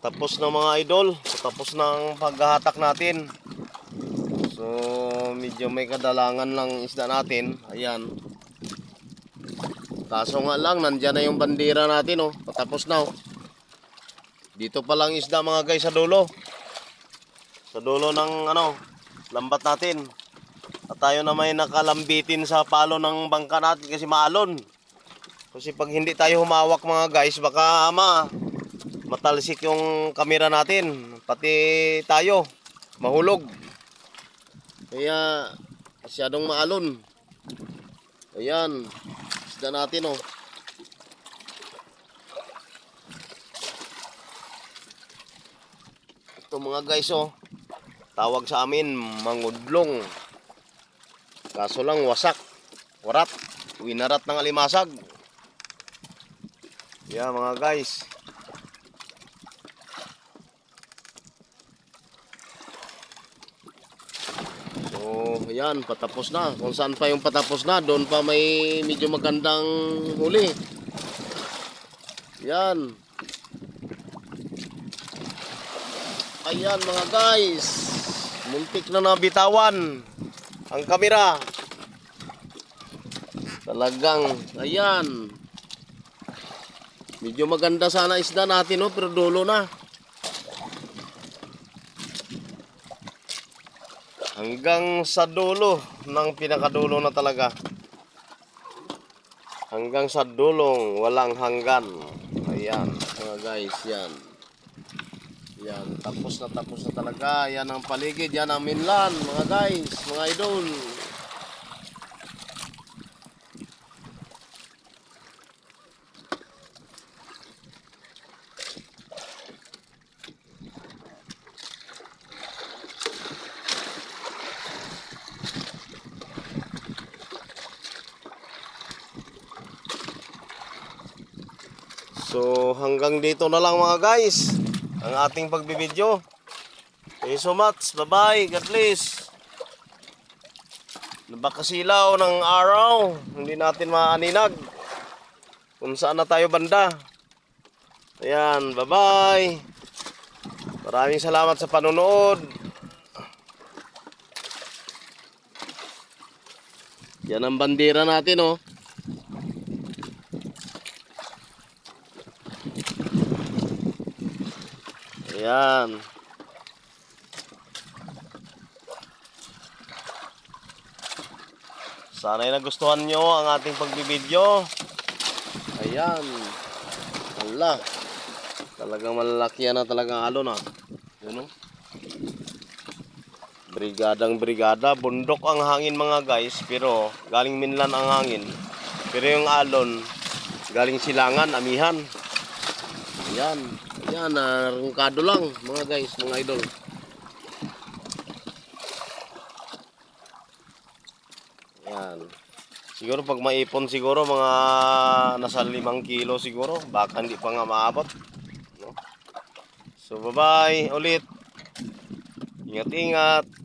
Patapos na mga idol. Patapos ng paghahatak natin. So, medyo may kadalangan lang isda natin. Ayan. Kaso nga lang, nandyan na yung bandera natin, oh. Patapos na, oh. Dito pa lang isda mga guys sa dulo. Sa dulo ng, ano, lambat natin. At tayo na may nakalambitin sa palo ng bangka natin kasi maalon. Kasi pag hindi tayo humawak mga guys, baka ama, matalsik yung kamera natin. Pati tayo, mahulog. Kaya, masyadong maalon. Ayan, isda natin oh. Ito mga guys oh, tawag sa amin mangudlong. Kaso lang wasak, warat, winarat ng alimasag. Yeah mga guys. So, ayan, patapos na. Kung saan pa yung patapos na, doon pa may medyo magandang huli. Yan. Ayan mga guys. Muntik na nabitawan ang kamera. Talagang, ayan. Medyo maganda sana isda natin, no? pero dulo na. Hanggang sa dulo ng pinakadulo na talaga. Hanggang sa dulong walang hanggan. Ayan, mga guys, yan. Yan, tapos na tapos na talaga. Yan ang paligid, yan ang minlan, mga guys, mga idol. So hanggang dito na lang mga guys ang ating pagbibideo. Thank you so much. Bye bye. God bless. Nabakasilaw ng araw. Hindi natin maaninag. Kung saan na tayo banda. Ayan. Bye bye. Maraming salamat sa panonood. Yan ang bandera natin oh. Ayan. Sana'y nagustuhan nyo ang ating pagbibideo. Ayan. Hala. Talagang malalaki na talagang alon ah. Yan oh. Brigadang brigada. Bundok ang hangin mga guys. Pero galing minlan ang hangin. Pero yung alon, galing silangan, amihan. Ayan. Yan, narungkado lang mga guys, mga idol. Yan. Siguro pag maipon siguro mga nasa limang kilo siguro. Baka hindi pa nga maabot. No? So bye bye ulit. Ingat-ingat.